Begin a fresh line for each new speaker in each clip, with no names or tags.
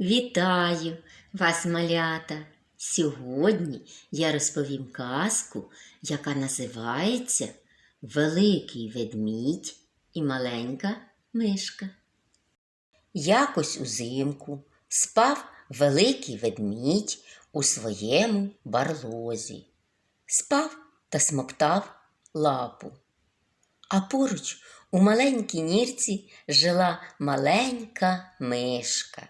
Вітаю вас, малята! Сьогодні я розповім казку, яка називається Великий ведмідь і маленька мишка. Якось узимку спав великий ведмідь у своєму барлозі. Спав та смоктав лапу. А поруч у маленькій нірці жила маленька мишка.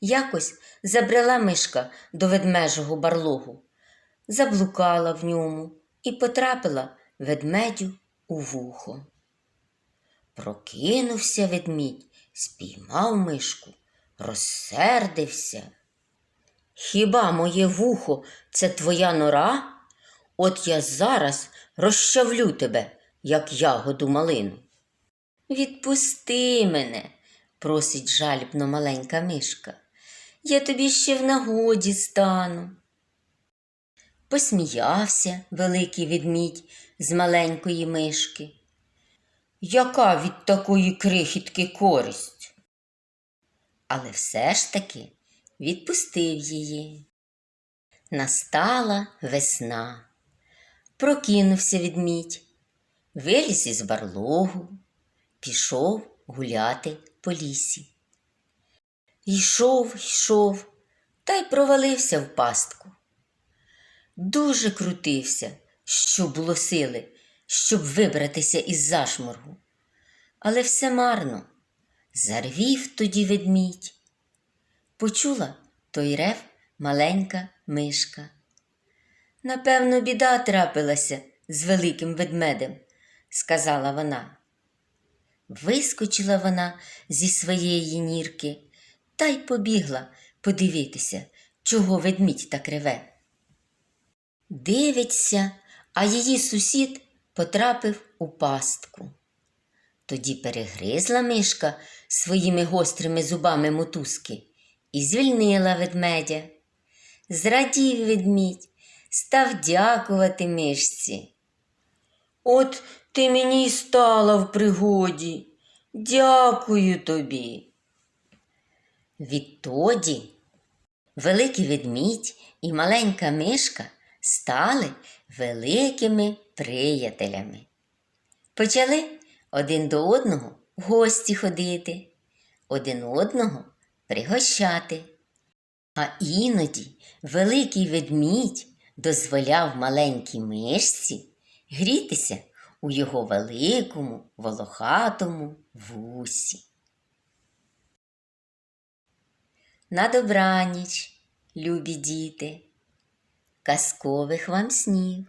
Якось забрела мишка до ведмежого барлогу, заблукала в ньому і потрапила ведмедю у вухо. Прокинувся ведмідь, спіймав мишку, розсердився. Хіба моє вухо це твоя нора? От я зараз розчавлю тебе, як ягоду малину. Відпусти мене, просить жалібно маленька мишка. Я тобі ще в нагоді стану. Посміявся великий ведмідь з маленької мишки. Яка від такої крихітки користь? Але все ж таки відпустив її. Настала весна. Прокинувся ведмідь, виліз із барлогу, пішов гуляти по лісі. Йшов, йшов, та й провалився в пастку. Дуже крутився, що було сили, щоб вибратися із зашморгу. Але все марно. Зарвів тоді ведмідь. Почула той рев маленька мишка. Напевно, біда трапилася з великим ведмедем, сказала вона. Вискочила вона зі своєї нірки та й побігла подивитися, чого ведмідь так реве. Дивиться, а її сусід потрапив у пастку. Тоді перегризла мишка своїми гострими зубами мотузки і звільнила ведмедя. Зрадів ведмідь, став дякувати мишці. От ти мені й стала в пригоді. Дякую тобі. Відтоді великий ведмідь і маленька мишка стали великими приятелями. Почали один до одного в гості ходити, один одного пригощати. А іноді великий ведмідь дозволяв маленькій мишці грітися у його великому волохатому вусі. На добраніч, любі діти, казкових вам снів.